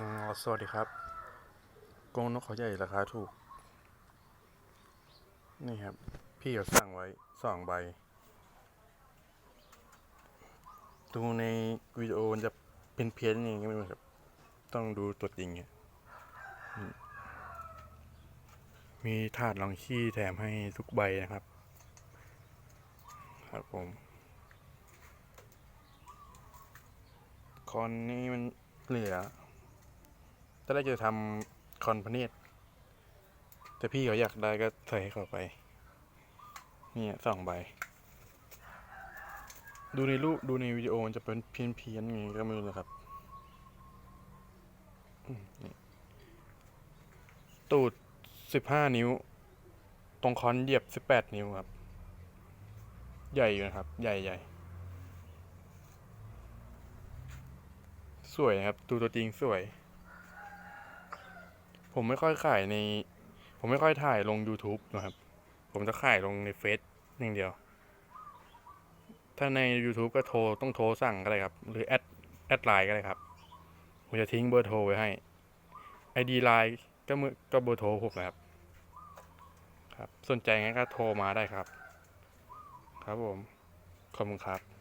อ๋อสวัสดีครับกรงนกเขาใหญ่ราคาถูก นี่ครับ พี่เขาสั่งไว้สองใบ ดูในวิดีโอมันจะเป็นเพี้ยนอย่างเงี้ยไม่ครับ ต้องดูตัวจริงเนี่ยอืมมีถาดรองขี้แถมให้ทุกใบนะครับ ครับผม คอนนี้มันเหลือ ตอนแรกจะทำคอนพเนียดแต่พี่เขาอยากได้ก็ใส่ให้เขาไปเนี่ยสองใบ ดูในรูปดูในวิดีโอมันจะเป็นเพี้ยนเพียนๆอย่างงี้ก็ไม่รู้นะครับตูดสิบห้านิ้ว ตรงคอนเหยียบสิบแปดนิ้วครับ ใหญ่อยู่นะครับ ใหญ่ใหญ่สวยนะครับดูตัวจริงสวย ผมไม่ค่อยขายใน ผมไม่ค่อยถ่ายลง YouTube นะครับ ผมจะขายลงในเฟซอย่างเดียว ถ้าใน YouTube ก็โทรต้องโทรสั่งก็ได้ครับ หรือแอดแอดไลน์ก็ได้ครับ ผมจะทิ้งเบอร์โทรไว้ให้ ID ไลน์ก็มือก็เบอร์โทรผมนะครับ ครับ สนใจงั้นก็โทรมาได้ครับ ครับผม ขอบคุณครับ